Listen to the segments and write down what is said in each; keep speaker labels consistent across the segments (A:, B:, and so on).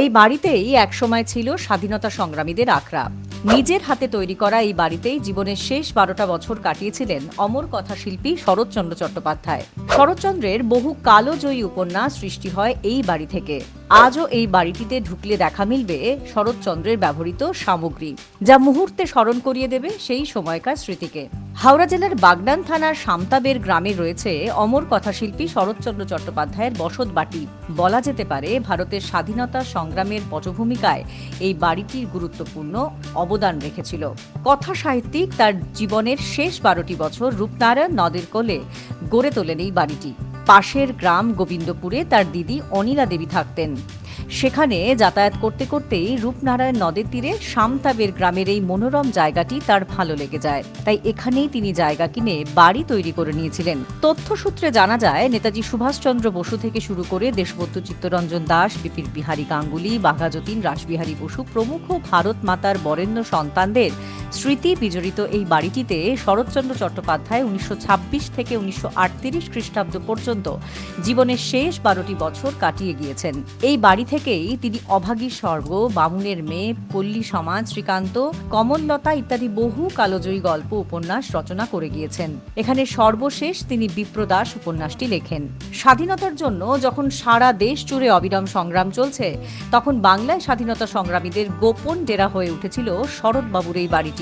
A: এই বাড়িতেই একসময় ছিল স্বাধীনতা সংগ্রামীদের আখড়া। নিজের হাতে তৈরি করা এই বাড়িতেই জীবনের শেষ বারোটা বছর কাটিয়েছিলেন অমর কথাশিল্পী শরৎচন্দ্র চট্টোপাধ্যায়। শরৎচন্দ্রের বহু কালোজয়ী উপন্যাস সৃষ্টি হয় এই বাড়ি থেকে। আজও এই বাড়িটিতে ঢুকলে দেখা মিলবে শরৎচন্দ্রের ব্যবহৃত সামগ্রী। যা মুহূর্তে স্মরণ করিয়ে দেবে সেই সময়কার স্মৃতিকে। হাওড়া জেলার বাগদান থানার সামতাবের গ্রামে রয়েছে অমর কথাশিল্পী শরৎচন্দ্র চট্টোপাধ্যায়ের বসত বাটি। বলা যেতে পারে, ভারতের স্বাধীনতা সংগ্রামের পটভূমিকায় এই বাড়িটির গুরুত্বপূর্ণ অবদান রেখেছিল। কথা সাহিত্যিক তার জীবনের শেষ বারোটি বছর রূপনারায়ণ নদের কোলে গড়ে তোলেন এই বাড়িটি। পাশের গ্রাম গোবিন্দপুরে তার দিদি অনিলা দেবী থাকতেন। সেখানে যাতায়াত করতে করতেই রূপনারায়ণ নদের তীরে সামতাবের গ্রামের এই মনোরম জায়গাটি তার ভালো লেগে যায়। তাই এখানেই তিনি জায়গা কিনে বাড়ি তৈরি করে নিয়েছিলেন। তথ্যসূত্রে জানা যায়, নেতাজি সুভাষচন্দ্র বসু থেকে শুরু করে দেশবন্ধু চিত্তরঞ্জন দাস বিপিন বিহারী গাঙ্গুলি, বাঘাযতীন, রাসবিহারী বসু প্রমুখ ভারত মাতার বরেণ্য সন্তানদের স্মৃতি বিজড়িত এই বাড়িটিতে শরৎচন্দ্র চট্টোপাধ্যায় উনিশশো ছাব্বিশ থেকে উনিশশো আটত্রিশ খ্রিস্টাব্দ পর্যন্ত জীবনের শেষ বারোটি বছর কাটিয়ে গিয়েছেন। এই বাড়ি থেকেই তিনি অভাগী স্বর্গ, বামুনের মেয়ে, পল্লী সমাজ, শ্রীকান্ত, কমললতা ইত্যাদি বহু কালোজয়ী গল্প উপন্যাস রচনা করে গিয়েছেন। এখানে সর্বশেষ তিনি বিপ্রদাস উপন্যাসটি লেখেন। স্বাধীনতার জন্য যখন সারা দেশ জুড়ে অবিরাম সংগ্রাম চলছে, তখন বাংলায় স্বাধীনতা সংগ্রামীদের গোপন ডেরা হয়ে উঠেছিল শরৎবাবুর এই বাড়িটি।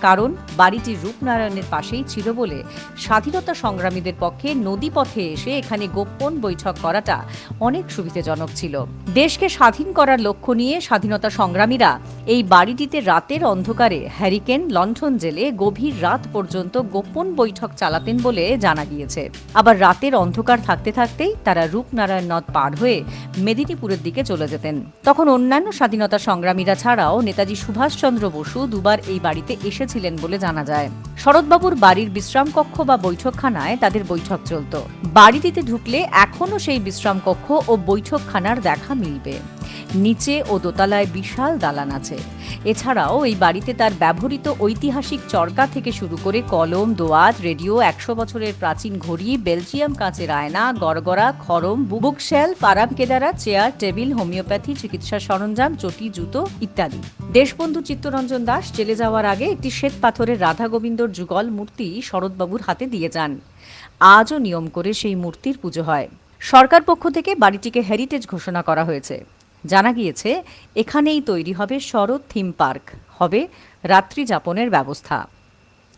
A: কারণ বাড়িটি রূপনারায়ণের পাশেই ছিল বলে স্বাধীনতা সংগ্রামীদের পক্ষে নদীপথে এসে এখানে গোপন বৈঠক করাটা অনেক সুবিধাজনক ছিল। দেশকে স্বাধীন করার লক্ষ্য নিয়ে স্বাধীনতা সংগ্রামীরা এই বাড়িটিতে রাতের অন্ধকারে হ্যারিকেন লণ্ঠন জেলে গভীর রাত পর্যন্ত গোপন বৈঠক চালাতেন বলে জানা গিয়েছে। আবার রাতের অন্ধকার থাকতে থাকতেই তারা রূপনারায়ণ নদ পার হয়ে মেদিনীপুরের দিকে চলে যেতেন। তখন অন্যান্য স্বাধীনতা সংগ্রামীরা ছাড়াও নেতাজি সুভাষচন্দ্র বসু দুবার এই বাড়িতে এসেছিলেন বলে জানা যায়। শরৎবাবুর বাড়ির বিশ্রাম কক্ষ বা বৈঠকখানায় তাদের বৈঠক চলত। বাড়িটিতে ঢুকলে এখনও সেই বিশ্রাম কক্ষ ও বৈঠকখানার দেখা মিলবে। নিচে ও দোতলায় বিশাল দালান আছে। এছাড়াও এই বাড়িতে তার ব্যবহৃত ঐতিহাসিক চরকা থেকে শুরু করে কলম, দোয়াত, রেডিও, একশো বছরের প্রাচীন ঘড়ি, বেলজিয়াম কাঁচের আয়না, গড়গড়া খরম বুক শেলফ আরাম কেদারা, চেয়ার, টেবিল, হোমিওপ্যাথি, চিকিৎসা সরঞ্জাম, চটি, জুতো ইত্যাদি। দেশবন্ধু চিত্তরঞ্জন দাস জেলে যাওয়ার আগে একটি শ্বেত পাথরের রাধা গোবিন্দর যুগল মূর্তি শরৎবাবুর হাতে দিয়ে যান। আজও নিয়ম করে সেই মূর্তির পুজো হয়। সরকার পক্ষ থেকে বাড়িটিকে হেরিটেজ ঘোষণা করা হয়েছে। জানা গিয়েছে, এখানেই তৈরি হবে শরৎ থিম পার্ক, হবে রাত্রি যাপনের ব্যবস্থা।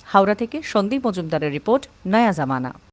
A: হাওড়া থেকে সন্দীপ মজুমদারের রিপোর্ট, নয়া জামানা।